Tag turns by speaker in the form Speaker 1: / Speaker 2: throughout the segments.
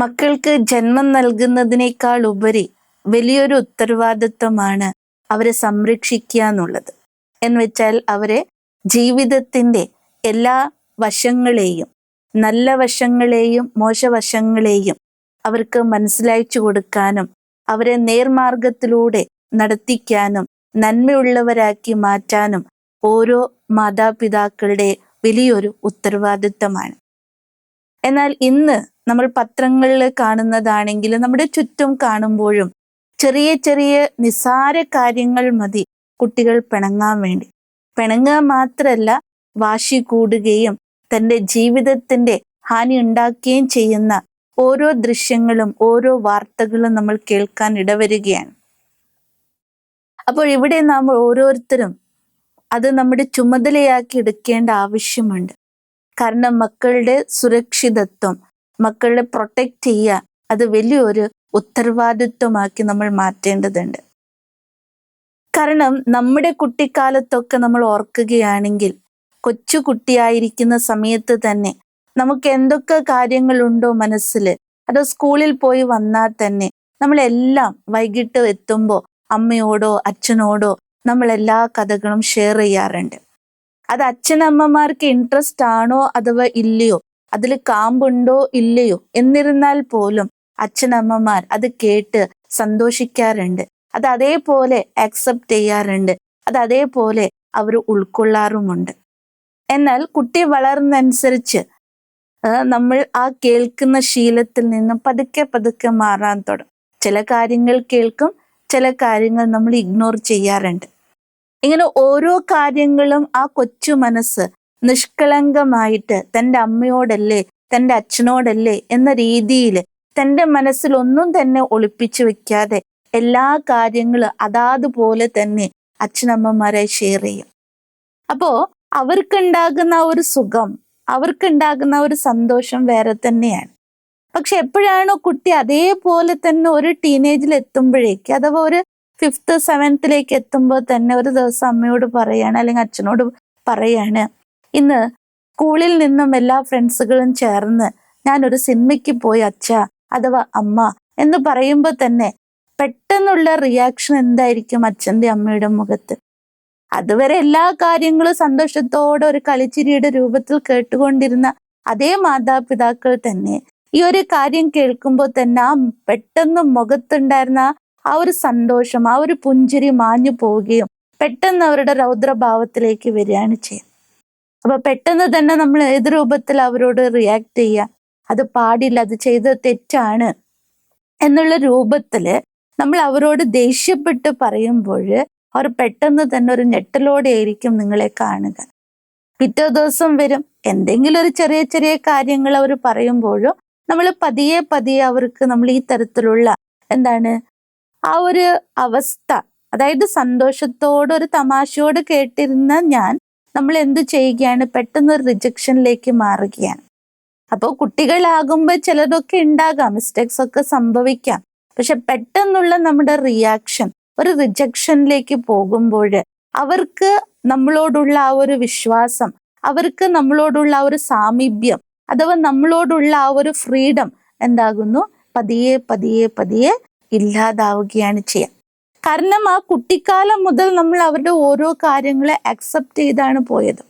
Speaker 1: മക്കൾക്ക് ജന്മം നൽകുന്നതിനേക്കാൾ ഉപരി വലിയൊരു ഉത്തരവാദിത്വമാണ് അവരെ സംരക്ഷിക്കുക എന്നുള്ളത്. എന്ന് വെച്ചാൽ അവരെ ജീവിതത്തിന്റെ എല്ലാ വശങ്ങളെയും നല്ല വശങ്ങളെയും മോശവശങ്ങളെയും അവർക്ക് മനസ്സിലായിച്ചു കൊടുക്കാനും അവരെ നേർമാർഗത്തിലൂടെ നടത്തിക്കാനും നന്മയുള്ളവരാക്കി മാറ്റാനും ഓരോ മാതാപിതാക്കളുടെ വലിയൊരു ഉത്തരവാദിത്തമാണ് എന്നാൽ ഇന്ന് നമ്മൾ പത്രങ്ങളിൽ കാണുന്നതാണെങ്കിലും നമ്മുടെ ചുറ്റും കാണുമ്പോഴും ചെറിയ ചെറിയ നിസാര കാര്യങ്ങൾ മതി കുട്ടികൾ പിണങ്ങാൻ വേണ്ടി. പിണങ്ങുക മാത്രമല്ല വാശി കൂടുകയും തന്റെ ജീവിതത്തിന്റെ ഹാനി ഉണ്ടാക്കുകയും ചെയ്യുന്ന ഓരോ ദൃശ്യങ്ങളും ഓരോ വാർത്തകളും നമ്മൾ കേൾക്കാൻ ഇടവരികയാണ്. അപ്പോൾ ഇവിടെ നാം ഓരോരുത്തരും അത് നമ്മുടെ ചുമതലയാക്കി എടുക്കേണ്ട ആവശ്യമുണ്ട്. കാരണം മക്കളുടെ സുരക്ഷിതത്വം മക്കളെ പ്രൊട്ടക്റ്റ് ചെയ്യുക അത് വലിയൊരു ഉത്തരവാദിത്വമാക്കി നമ്മൾ മാറ്റേണ്ടതുണ്ട്. കാരണം നമ്മുടെ കുട്ടിക്കാലത്തൊക്കെ നമ്മൾ ഓർക്കുകയാണെങ്കിൽ കൊച്ചു കുട്ടിയായിരിക്കുന്ന സമയത്ത് തന്നെ നമുക്ക് എന്തൊക്കെ കാര്യങ്ങളുണ്ടോ മനസ്സിൽ അത് സ്കൂളിൽ പോയി വന്നാൽ തന്നെ നമ്മളെല്ലാം വൈകിട്ട് എത്തുമ്പോൾ അമ്മയോടോ അച്ഛനോടോ നമ്മൾ എല്ലാ കഥകളും ഷെയർ ചെയ്യാറുണ്ട്. അത് അച്ഛനമ്മമാർക്ക് ഇൻട്രസ്റ്റ് ആണോ അഥവാ ഇല്ലയോ? അതിൽ കാമ്പുണ്ടോ ഇല്ലയോ? എന്നിരുന്നാൽ പോലും അച്ഛനമ്മമാർ അത് കേട്ട് സന്തോഷിക്കാറുണ്ട്. അത് അതേപോലെ ആക്സെപ്റ്റ് ചെയ്യാറുണ്ട്. അത് അതേപോലെ അവർ ഉൾക്കൊള്ളാറുമുണ്ട്. എന്നാൽ കുട്ടി വളർന്നനുസരിച്ച് നമ്മൾ ആ കേൾക്കുന്ന ശീലത്തിൽ നിന്നും പതുക്കെ പതുക്കെ മാറാൻ തുടങ്ങും. ചില കാര്യങ്ങൾ കേൾക്കും ചില കാര്യങ്ങൾ നമ്മൾ ഇഗ്നോർ ചെയ്യാറുണ്ട്. ഇങ്ങനെ ഓരോ കാര്യങ്ങളും ആ കൊച്ചു മനസ്സ് നിഷ്കളങ്കമായിട്ട് തന്റെ അമ്മയോടല്ലേ തന്റെ അച്ഛനോടല്ലേ എന്ന രീതിയിൽ തന്റെ മനസ്സിൽ ഒന്നും തന്നെ ഒളിപ്പിച്ചു വെക്കാതെ എല്ലാ കാര്യങ്ങളും അതാതുപോലെ തന്നെ അച്ഛനമ്മമാരെ ഷെയർ ചെയ്യും. അപ്പോ അവർക്കുണ്ടാകുന്ന ഒരു സുഖം അവർക്കുണ്ടാകുന്ന ഒരു സന്തോഷം വേറെ തന്നെയാണ്. പക്ഷെ എപ്പോഴാണോ കുട്ടി അതേപോലെ തന്നെ ഒരു ടീനേജിൽ എത്തുമ്പോഴേക്ക് അഥവാ ഒരു ഫിഫ്ത്ത് സെവൻത്തിലേക്ക് എത്തുമ്പോൾ തന്നെ ഒരു ദിവസം അമ്മയോട് പറയാണ് അല്ലെങ്കിൽ അച്ഛനോട് പറയാണ് ഇന്ന് സ്കൂളിൽ നിന്നും എല്ലാ ഫ്രണ്ട്സുകളും ചേർന്ന് ഞാനൊരു സിനിമയ്ക്ക് പോയി അച്ഛ അഥവാ അമ്മ എന്ന് പറയുമ്പോൾ തന്നെ പെട്ടെന്നുള്ള റിയാക്ഷൻ എന്തായിരിക്കും അച്ഛന്റെ അമ്മയുടെ മുഖത്ത്? അതുവരെ എല്ലാ കാര്യങ്ങളും സന്തോഷത്തോടെ ഒരു കളിച്ചിരിയുടെ രൂപത്തിൽ കേട്ടുകൊണ്ടിരുന്ന അതേ മാതാപിതാക്കൾ തന്നെ. ഈ ഒരു കാര്യം കേൾക്കുമ്പോൾ തന്നെ ആ പെട്ടെന്ന് മുഖത്തുണ്ടായിരുന്ന ആ ഒരു സന്തോഷം ആ ഒരു പുഞ്ചിരി മാഞ്ഞു പോവുകയും പെട്ടെന്ന് അവരുടെ രൗദ്രഭാവത്തിലേക്ക് വരികയാണ് ചെയ്യുന്നത്. അപ്പൊ പെട്ടെന്ന് തന്നെ നമ്മൾ ഏത് രൂപത്തിൽ അവരോട് റിയാക്ട് ചെയ്യുക? അത് പാടില്ല അത് ചെയ്തത് തെറ്റാണ് എന്നുള്ള രൂപത്തിൽ നമ്മൾ അവരോട് ദേഷ്യപ്പെട്ട് പറയുമ്പോൾ അവർ പെട്ടെന്ന് തന്നെ ഒരു ഞെട്ടലോടെ ആയിരിക്കും നിങ്ങളെ കാണുക. പിറ്റേ ദിവസം വരും എന്തെങ്കിലും ഒരു ചെറിയ ചെറിയ കാര്യങ്ങൾ അവർ പറയുമ്പോഴും നമ്മൾ പതിയെ പതിയെ അവർക്ക് നമ്മൾ ഈ തരത്തിലുള്ള എന്താണ് ആ ഒരു അവസ്ഥ അതായത് സന്തോഷത്തോടെ ഒരു തമാശയോട് കേട്ടിരുന്ന ഞാൻ നമ്മൾ എന്ത് ചെയ്യുകയാണ്? പെട്ടെന്ന് ഒരു റിജക്ഷനിലേക്ക് മാറുകയാണ്. അപ്പോൾ കുട്ടികളാകുമ്പോൾ ചിലതൊക്കെ ഉണ്ടാകാം മിസ്റ്റേക്സ് ഒക്കെ സംഭവിക്കാം. പക്ഷെ പെട്ടെന്നുള്ള നമ്മുടെ റിയാക്ഷൻ ഒരു റിജക്ഷനിലേക്ക് പോകുമ്പോൾ അവർക്ക് നമ്മളോടുള്ള ആ ഒരു വിശ്വാസം അവർക്ക് നമ്മളോടുള്ള ആ ഒരു സാമീപ്യം അഥവാ നമ്മളോടുള്ള ആ ഒരു ഫ്രീഡം എന്താകുന്നു? പതിയെ പതിയെ പതിയെ ഇല്ലാതാവുകയാണ് ചെയ്യുക കാരണം ആ കുട്ടിക്കാലം മുതൽ നമ്മൾ അവരുടെ ഓരോ കാര്യങ്ങളെ അക്സെപ്റ്റ് ചെയ്താണ് പോയത്.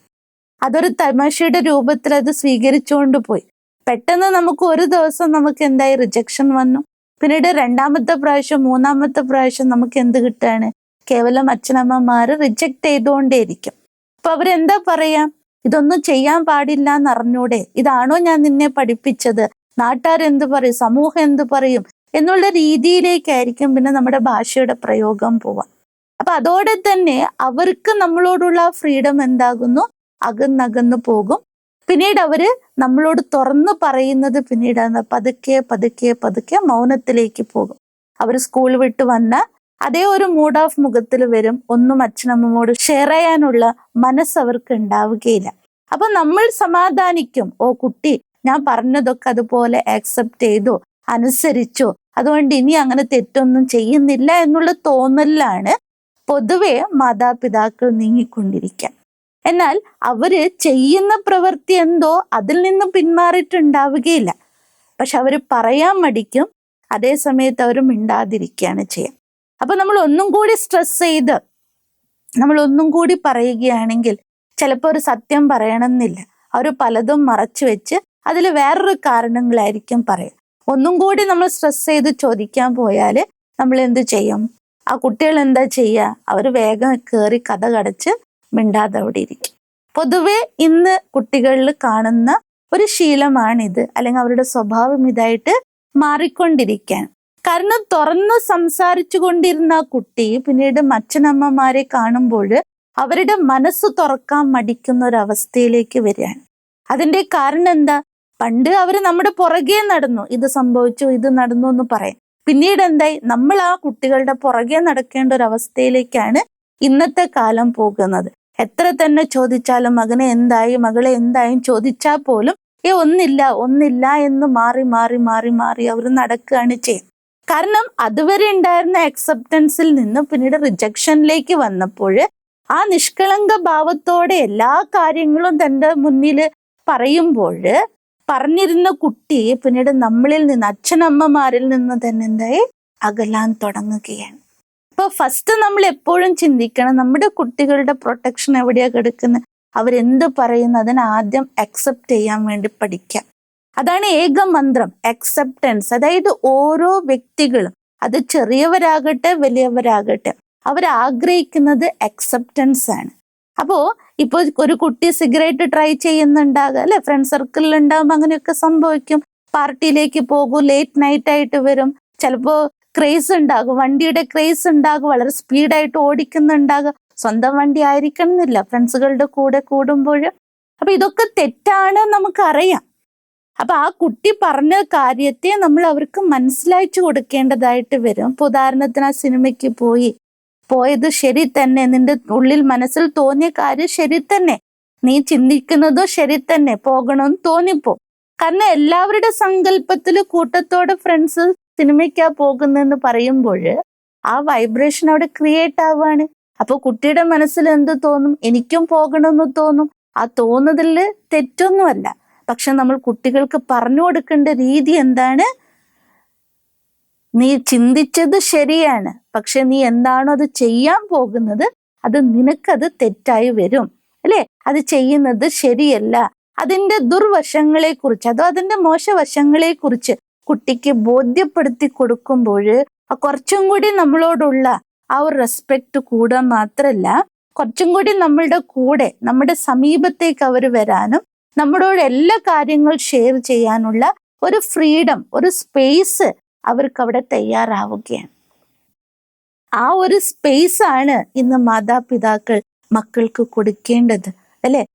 Speaker 1: അതൊരു തമാശയുടെ രൂപത്തിൽ അത് സ്വീകരിച്ചുകൊണ്ട് പോയി. പെട്ടെന്ന് നമുക്ക് ഒരു ദിവസം നമുക്ക് എന്തായി റിജക്ഷൻ വന്നു. പിന്നീട് രണ്ടാമത്തെ പ്രാവശ്യം മൂന്നാമത്തെ പ്രാവശ്യം നമുക്ക് എന്ത് കിട്ടുകയാണ് കേവലം അച്ഛനമ്മമാർ റിജക്റ്റ് ചെയ്തുകൊണ്ടേയിരിക്കും. അപ്പൊ അവരെന്താ പറയാ? ഇതൊന്നും ചെയ്യാൻ പാടില്ല എന്നറിഞ്ഞൂടെ. ഇതാണോ ഞാൻ നിന്നെ പഠിപ്പിച്ചത്? നാട്ടുകാരെന്ത് പറയും? സമൂഹം എന്ത് പറയും? എന്നുള്ള രീതിയിലേക്കായിരിക്കും പിന്നെ നമ്മുടെ ഭാഷയുടെ പ്രയോഗം പോവാം. അപ്പൊ അതോടെ തന്നെ അവർക്ക് നമ്മളോടുള്ള ഫ്രീഡം എന്താകുന്നു? അകന്നകന്നു പോകും. പിന്നീട് അവർ നമ്മളോട് തുറന്നു പറയുന്നത് പിന്നീട് പതുക്കെ പതുക്കെ പതുക്കെ മൗനത്തിലേക്ക് പോകും. അവർ സ്കൂൾ വിട്ട് വന്ന അതേ ഒരു മൂഡ് ഓഫ് മുഖത്തിൽ വരും. ഒന്നും അച്ഛനമ്മോട് ഷെയർ ചെയ്യാനുള്ള മനസ്സ് അവർക്ക് ഉണ്ടാവുകയില്ല. അപ്പൊ നമ്മൾ സമാധാനിക്കും. ഓ കുട്ടി ഞാൻ പറഞ്ഞതൊക്കെ അതുപോലെ ആക്സെപ്റ്റ് ചെയ്തു അനുസരിച്ചു അതുകൊണ്ട് ഇനി അങ്ങനെ തെറ്റൊന്നും ചെയ്യുന്നില്ല എന്നുള്ള തോന്നലിലാണ് പൊതുവെ മാതാപിതാക്കൾ നീങ്ങിക്കൊണ്ടിരിക്കുക. എന്നാൽ അവർ ചെയ്യുന്ന പ്രവൃത്തി എന്തോ അതിൽ നിന്ന് പിന്മാറിയിട്ടുണ്ടാവുകയില്ല. പക്ഷെ അവർ പറയാൻ മടിക്കും അതേ സമയത്ത് അവർ മിണ്ടാതിരിക്കുകയാണ് ചെയ്യുക അപ്പൊ നമ്മൾ ഒന്നും കൂടി സ്ട്രെസ് ചെയ്ത് നമ്മൾ ഒന്നും കൂടി പറയുകയാണെങ്കിൽ ചിലപ്പോൾ ഒരു സത്യം പറയണമെന്നില്ല. അവർ പലതും മറച്ചു വെച്ച് അതിൽ വേറൊരു കാരണങ്ങളായിരിക്കും പറയുക. ഒന്നും കൂടി നമ്മൾ സ്ട്രെസ് ചെയ്ത് ചോദിക്കാൻ പോയാൽ നമ്മൾ എന്ത് ചെയ്യും? ആ കുട്ടികൾ എന്താ ചെയ്യുക അവർ വേഗം കയറി കഥ കടച്ച് മിണ്ടാതെ അവിടെ ഇരിക്കും. പൊതുവെ ഇന്ന് കുട്ടികളിൽ കാണുന്ന ഒരു ശീലമാണിത്. അല്ലെങ്കിൽ അവരുടെ സ്വഭാവം ഇതായിട്ട് മാറിക്കൊണ്ടിരിക്കാൻ. കാരണം തുറന്ന് സംസാരിച്ചു കൊണ്ടിരുന്ന ആ കുട്ടി പിന്നീട് അച്ഛനമ്മമാരെ കാണുമ്പോൾ അവരുടെ മനസ്സ് തുറക്കാൻ മടിക്കുന്ന ഒരു അവസ്ഥയിലേക്ക് വരികയാണ്. അതിന്റെ കാരണം എന്താ? പണ്ട് അവർ നമ്മുടെ പുറകെ നടന്നു. ഇത് സംഭവിച്ചു ഇത് നടന്നു എന്ന് പറയും പിന്നീട് എന്തായി? നമ്മൾ ആ കുട്ടികളുടെ പുറകെ നടക്കേണ്ട ഒരു അവസ്ഥയിലേക്കാണ് ഇന്നത്തെ കാലം പോകുന്നത്. എത്ര തന്നെ ചോദിച്ചാലും മകനെ എന്തായി മകളെ എന്തായും ചോദിച്ചാൽ പോലും ഏ ഒന്നില്ല ഒന്നില്ല എന്ന് മാറി മാറി മാറി മാറി അവർ നടക്കുകയാണ് ചെയ്യും കാരണം അതുവരെ ഉണ്ടായിരുന്ന അക്സെപ്റ്റൻസിൽ നിന്ന് പിന്നീട് റിജക്ഷനിലേക്ക് വന്നപ്പോൾ ആ നിഷ്കളങ്ക ഭാവത്തോടെ എല്ലാ കാര്യങ്ങളും തന്റെ മുന്നിൽ പറയുമ്പോൾ പറഞ്ഞിരുന്ന കുട്ടി പിന്നീട് നമ്മളിൽ നിന്ന് അച്ഛനമ്മമാരിൽ നിന്ന് തന്നെ എന്തായി? അകലാൻ തുടങ്ങുകയാണ്. അപ്പൊ ഫസ്റ്റ് നമ്മൾ എപ്പോഴും ചിന്തിക്കണം നമ്മുടെ കുട്ടികളുടെ പ്രൊട്ടക്ഷൻ എവിടെയാ കിടക്കുന്നത്? അവരെന്ത് പറയുന്നു? അതിനെ ആദ്യം അക്സെപ്റ്റ് ചെയ്യാൻ വേണ്ടി പഠിക്കാം. അതാണ് ഏക മന്ത്രം അക്സെപ്റ്റൻസ് അതായത് ഓരോ വ്യക്തികളും അത് ചെറിയവരാകട്ടെ വലിയവരാകട്ടെ അവർ ആഗ്രഹിക്കുന്നത് അക്സെപ്റ്റൻസ് ആണ്. അപ്പോ ഇപ്പൊ ഒരു കുട്ടി സിഗരറ്റ് ട്രൈ ചെയ്യുന്നുണ്ടാകുക അല്ലെ? ഫ്രണ്ട് സർക്കിളിൽ ഉണ്ടാകുമ്പോൾ അങ്ങനെയൊക്കെ സംഭവിക്കും. പാർട്ടിയിലേക്ക് പോകും ലേറ്റ് നൈറ്റ് ആയിട്ട് വരും. ചിലപ്പോൾ ക്രേസ് ഉണ്ടാകും വണ്ടിയുടെ ക്രേസ് ഉണ്ടാകും വളരെ സ്പീഡായിട്ട് ഓടിക്കുന്നുണ്ടാകും. സ്വന്തം വണ്ടി ആയിരിക്കണം എന്നില്ല ഫ്രണ്ട്സുകളുടെ കൂടെ കൂടുമ്പോൾ അപ്പൊ ഇതൊക്കെ തെറ്റാണ് നമുക്കറിയാം. അപ്പൊ ആ കുട്ടി പറഞ്ഞ കാര്യത്തെ നമ്മൾ അവർക്ക് മനസ്സിലാച്ചു കൊടുക്കേണ്ടതായിട്ട് വരും. ഇപ്പൊ ഉദാഹരണത്തിന് ആ സിനിമയ്ക്ക് പോയി പോയത് ശരി തന്നെ. നിന്റെ ഉള്ളിൽ മനസ്സിൽ തോന്നിയ കാര്യം ശരി തന്നെ. നീ ചിന്തിക്കുന്നതോ ശരി തന്നെ. പോകണമെന്ന് തോന്നിപ്പോ. കാരണം എല്ലാവരുടെ സങ്കല്പത്തിൽ കൂട്ടത്തോടെ ഫ്രണ്ട്സ് സിനിമയ്ക്കാ പോകുന്നെന്ന് പറയുമ്പോൾ ആ വൈബ്രേഷൻ അവിടെ ക്രിയേറ്റ് ആവുകയാണ് അപ്പൊ കുട്ടിയുടെ മനസ്സിൽ എന്ത് തോന്നും? എനിക്കും പോകണമെന്ന് തോന്നും. ആ തോന്നുന്നതിൽ തെറ്റൊന്നുമല്ല. പക്ഷെ നമ്മൾ കുട്ടികൾക്ക് പറഞ്ഞു കൊടുക്കേണ്ട രീതി എന്താണ്? നീ ചിന്തിച്ചത് ശരിയാണ്. പക്ഷെ നീ എന്താണോ അത് ചെയ്യാൻ പോകുന്നത് അത് നിനക്കത് തെറ്റായി വരും. അല്ലെ? അത് ചെയ്യുന്നത് ശരിയല്ല. അതിന്റെ ദുർവശങ്ങളെ കുറിച്ച് അതോ അതിന്റെ മോശവശങ്ങളെ കുറിച്ച് കുട്ടിക്ക് ബോധ്യപ്പെടുത്തി കൊടുക്കുമ്പോൾ കുറച്ചും കൂടി നമ്മളോടുള്ള ആ ഒരു റെസ്പെക്ട് കൂടാൻ മാത്രല്ല കുറച്ചും കൂടി നമ്മളുടെ കൂടെ നമ്മുടെ സമീപത്തേക്ക് അവർ വരാനും നമ്മളോട് എല്ലാ കാര്യങ്ങൾ ഷെയർ ചെയ്യാനുള്ള ഒരു ഫ്രീഡം ഒരു സ്പേസ് അവർക്ക് അവിടെ തയ്യാറാവുകയാണ്. ആ ഒരു സ്പേസ് ആണ് ഇന്ന് മാതാപിതാക്കൾ മക്കൾക്ക് കൊടുക്കേണ്ടത്. അല്ലെ?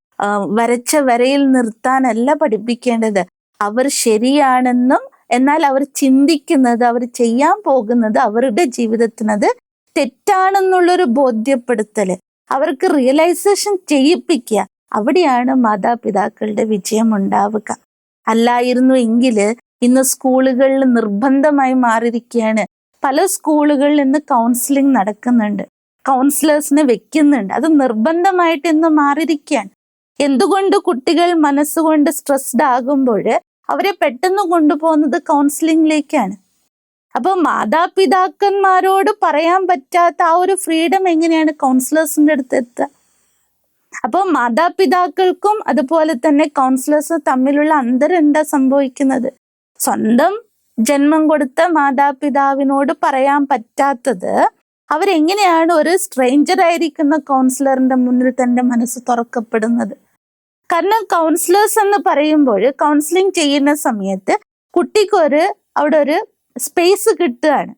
Speaker 1: വരച്ച വരയിൽ നിർത്താനല്ല പഠിപ്പിക്കേണ്ടത്. അവർ ശരിയാണെന്നും എന്നാൽ അവർ ചിന്തിക്കുന്നത് അവർ ചെയ്യാൻ പോകുന്നത് അവരുടെ ജീവിതത്തിനത് തെറ്റാണെന്നുള്ളൊരു ബോധ്യപ്പെടുത്തൽ. അവർക്ക് റിയലൈസേഷൻ ചെയ്യിപ്പിക്കുക. അവിടെയാണ് മാതാപിതാക്കളുടെ വിജയം ഉണ്ടാവുക. അല്ലായിരുന്നു എങ്കിൽ ഇന്ന് സ്കൂളുകളിൽ നിർബന്ധമായി മാറിയിരിക്കുകയാണ്. പല സ്കൂളുകളിൽ ഇന്ന് കൗൺസിലിംഗ് നടക്കുന്നുണ്ട്. കൗൺസിലേഴ്സിനെ വെക്കുന്നുണ്ട്. അത് നിർബന്ധമായിട്ട് ഇന്ന് മാറിയിരിക്കുകയാണ്. എന്തുകൊണ്ട് കുട്ടികൾ മനസ്സുകൊണ്ട് സ്ട്രെസ്ഡ് ആകുമ്പോൾ അവരെ പെട്ടെന്ന് കൊണ്ടുപോകുന്നത് കൗൺസിലിംഗിലേക്കാണ് അപ്പൊ മാതാപിതാക്കന്മാരോട് പറയാൻ പറ്റാത്ത ആ ഒരു ഫ്രീഡം എങ്ങനെയാണ് കൗൺസിലേഴ്സിന്റെ അടുത്ത് എത്തുക? അപ്പൊ മാതാപിതാക്കൾക്കും അതുപോലെ തന്നെ കൗൺസിലേഴ്സും തമ്മിലുള്ള അന്തരം എന്താ സംഭവിക്കുന്നത്? സ്വന്തം ജന്മം കൊടുത്ത മാതാപിതാവിനോട് പറയാൻ പറ്റാത്തത് അവരെങ്ങനെയാണ് ഒരു സ്ട്രേഞ്ചർ ആയിരിക്കുന്ന കൗൺസിലറിന്റെ മുന്നിൽ തന്റെ മനസ്സ് തുറക്കപ്പെടുന്നത്? കാരണം കൗൺസിലേഴ്സ് എന്ന് പറയുമ്പോൾ കൗൺസിലിംഗ് ചെയ്യുന്ന സമയത്ത് കുട്ടിക്കൊരു അവിടെ ഒരു സ്പേസ് കിട്ടുകയാണ്.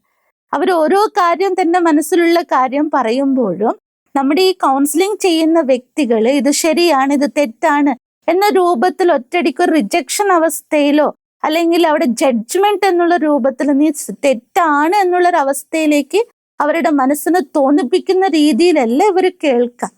Speaker 1: അവർ ഓരോ കാര്യം തന്നെ മനസ്സിലുള്ള കാര്യം പറയുമ്പോഴും നമ്മുടെ ഈ കൗൺസിലിംഗ് ചെയ്യുന്ന വ്യക്തികൾ ഇത് ശരിയാണ് ഇത് തെറ്റാണ് എന്ന രൂപത്തിൽ ഒറ്റയടിക്ക് റിജക്ഷൻ അവസ്ഥയിലോ അല്ലെങ്കിൽ അവിടെ ജഡ്ജ്മെന്റ് എന്നുള്ള രൂപത്തിൽ നീ തെറ്റാണ് എന്നുള്ള അവസ്ഥയിലേക്ക് അവരുടെ മനസ്സിനെ തോന്നിപ്പിക്കുന്ന രീതിയിലല്ല ഇവർ കേൾക്കുക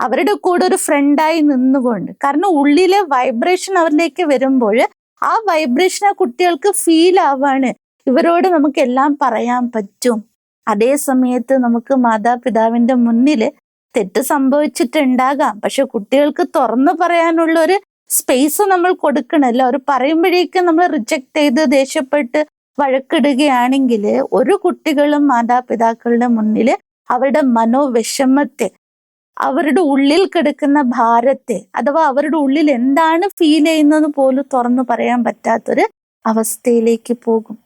Speaker 1: അവരുടെ കൂടെ ഒരു ഫ്രണ്ടായി നിന്നുകൊണ്ട്. കാരണം ഉള്ളിലെ വൈബ്രേഷൻ അവരിലേക്ക് വരുമ്പോൾ ആ വൈബ്രേഷൻ ആ കുട്ടികൾക്ക് ഫീൽ ആവാണ്. ഇവരോട് നമുക്ക് എല്ലാം പറയാൻ പറ്റും. അതേ സമയത്ത് നമുക്ക് മാതാപിതാവിന്റെ മുന്നിൽ തെറ്റ് സംഭവിച്ചിട്ടുണ്ടാകാം. പക്ഷെ കുട്ടികൾക്ക് തുറന്നു പറയാനുള്ള ഒരു സ്പേസ് നമ്മൾ കൊടുക്കണമല്ലോ അവർ പറയുമ്പോഴേക്കും നമ്മൾ റിജക്ട് ചെയ്ത് ദേഷ്യപ്പെട്ട് വഴക്കിടുകയാണെങ്കിൽ ഒരു കുട്ടികളും മാതാപിതാക്കളുടെ മുന്നിൽ അവരുടെ മനോവിഷമത്തെ അവരുടെ ഉള്ളിൽ കിടക്കുന്ന ഭാരത്തെ അഥവാ അവരുടെ ഉള്ളിൽ എന്താണ് ഫീൽ ചെയ്യുന്നത് പോലും തുറന്നു പറയാൻ പറ്റാത്തൊരു അവസ്ഥയിലേക്ക് പോകും.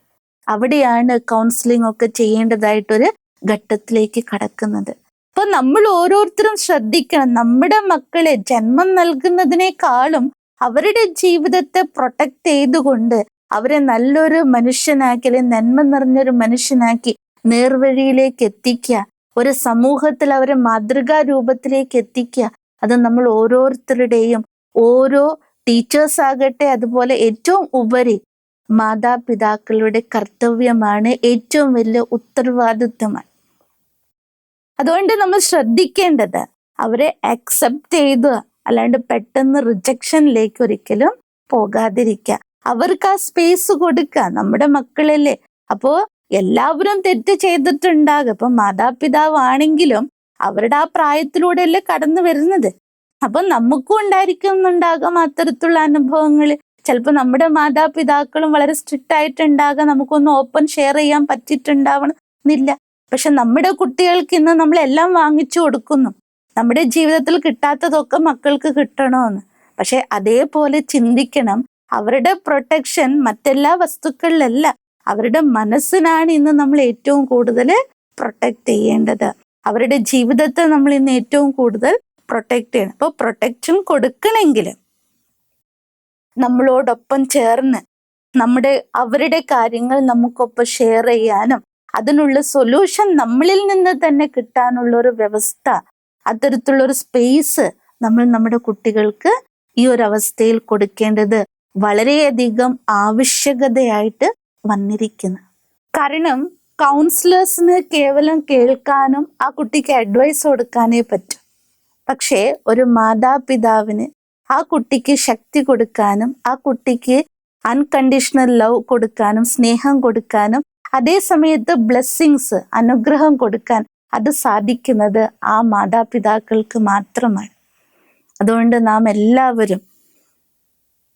Speaker 1: അവിടെയാണ് കൗൺസിലിംഗ് ഒക്കെ ചെയ്യേണ്ടതായിട്ടൊരു ഘട്ടത്തിലേക്ക് കടക്കുന്നത്. അപ്പൊ നമ്മൾ ഓരോരുത്തരും ശ്രദ്ധിക്കണം. നമ്മുടെ മക്കളെ ജന്മം നൽകുന്നതിനേക്കാളും അവരുടെ ജീവിതത്തെ പ്രൊട്ടക്ട് ചെയ്തുകൊണ്ട് അവരെ നല്ലൊരു മനുഷ്യനാക്കി അല്ലെങ്കിൽ നന്മ നിറഞ്ഞൊരു മനുഷ്യനാക്കി നേർവഴിയിലേക്ക് എത്തിക്കുക. ഒരു സമൂഹത്തിൽ അവരെ മാതൃകാ രൂപത്തിലേക്ക് എത്തിക്കുക. അത് നമ്മൾ ഓരോരുത്തരുടെയും ഓരോ ടീച്ചേഴ്സ് ആകട്ടെ അതുപോലെ ഏറ്റവും ഉപരി മാതാപിതാക്കളുടെ കർത്തവ്യമാണ് ഏറ്റവും വലിയ ഉത്തരവാദിത്വമാണ് അതുകൊണ്ട് നമ്മൾ ശ്രദ്ധിക്കേണ്ടത് അവരെ അക്സെപ്റ്റ് ചെയ്ത് അല്ലാണ്ട് പെട്ടെന്ന് റിജക്ഷനിലേക്ക് ഒരിക്കലും പോകാതിരിക്കുക. അവർക്ക് ആ സ്പേസ് കൊടുക്കുക നമ്മുടെ മക്കളല്ലേ. അപ്പോ എല്ലാവരും തെറ്റ് ചെയ്തിട്ടുണ്ടാകും. ഇപ്പൊ മാതാപിതാവാണെങ്കിലും അവരുടെ ആ പ്രായത്തിലൂടെയല്ലേ കടന്നു വരുന്നത്. അപ്പൊ നമുക്കും ഉണ്ടായിരിക്കുന്നുണ്ടാകാം അത്തരത്തിലുള്ള അനുഭവങ്ങൾ. ചിലപ്പോൾ നമ്മുടെ മാതാപിതാക്കളും വളരെ സ്ട്രിക്റ്റ് ആയിട്ടുണ്ടാകാം. നമുക്കൊന്ന് ഓപ്പൺ ഷെയർ ചെയ്യാൻ പറ്റിയിട്ടുണ്ടാവണം എന്നില്ല. പക്ഷെ നമ്മുടെ കുട്ടികൾക്ക് ഇന്ന് നമ്മൾ എല്ലാം വാങ്ങിച്ചു കൊടുക്കുന്നു. നമ്മുടെ ജീവിതത്തിൽ കിട്ടാത്തതൊക്കെ മക്കൾക്ക് കിട്ടണമെന്ന് പക്ഷെ അതേപോലെ ചിന്തിക്കണം. അവരുടെ പ്രൊട്ടക്ഷൻ മറ്റെല്ലാ വസ്തുക്കളിലല്ല. അവരുടെ മനസ്സിനാണ് ഇന്ന് നമ്മൾ ഏറ്റവും കൂടുതൽ പ്രൊട്ടക്ട് ചെയ്യേണ്ടത്. അവരുടെ ജീവിതത്തെ നമ്മൾ ഇന്ന് ഏറ്റവും കൂടുതൽ പ്രൊട്ടക്ട് ചെയ്യണം. അപ്പോൾ പ്രൊട്ടക്ഷൻ കൊടുക്കണമെങ്കിൽ നമ്മളോടൊപ്പം ചേർന്ന് നമ്മുടെ അവരുടെ കാര്യങ്ങൾ നമുക്കൊപ്പം ഷെയർ ചെയ്യാനും അതിനുള്ള സൊല്യൂഷൻ നമ്മളിൽ നിന്ന് തന്നെ കിട്ടാനുള്ള ഒരു വ്യവസ്ഥ അത്തരത്തിലുള്ള ഒരു സ്പേസ് നമ്മൾ നമ്മുടെ കുട്ടികൾക്ക് ഈ ഒരു അവസ്ഥയിൽ കൊടുക്കേണ്ടത് വളരെയധികം ആവശ്യകതയായിട്ട് വന്നിരിക്കുന്നു. കാരണം കൗൺസിലേഴ്സിന് കേവലം കേൾക്കാനും ആ കുട്ടിക്ക് അഡ്വൈസ് കൊടുക്കാനേ പറ്റും. പക്ഷേ ഒരു മാതാപിതാവിന് ആ കുട്ടിക്ക് ശക്തി കൊടുക്കാനും ആ കുട്ടിക്ക് അൺകണ്ടീഷണൽ ലവ് കൊടുക്കാനും സ്നേഹം കൊടുക്കാനും അതേ സമയത്ത് ബ്ലെസ്സിങ്സ് അനുഗ്രഹം കൊടുക്കാൻ അത് സാധിക്കുന്നത് ആ മാതാപിതാക്കൾക്ക് മാത്രമാണ്. അതുകൊണ്ട് നാം എല്ലാവരും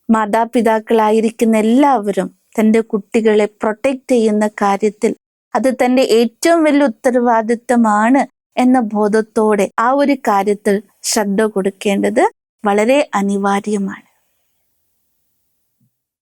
Speaker 1: മാതാപിതാക്കളായിരിക്കുന്ന എല്ലാവരും തന്റെ കുട്ടികളെ പ്രൊട്ടക്റ്റ് ചെയ്യുന്ന കാര്യത്തിൽ അത് തന്റെ ഏറ്റവും വലിയ ഉത്തരവാദിത്തമാണ് എന്ന ബോധത്തോടെ ആ ഒരു കാര്യത്തിൽ ശ്രദ്ധ കൊടുക്കേണ്ടത് വളരെ അനിവാര്യമാണ്.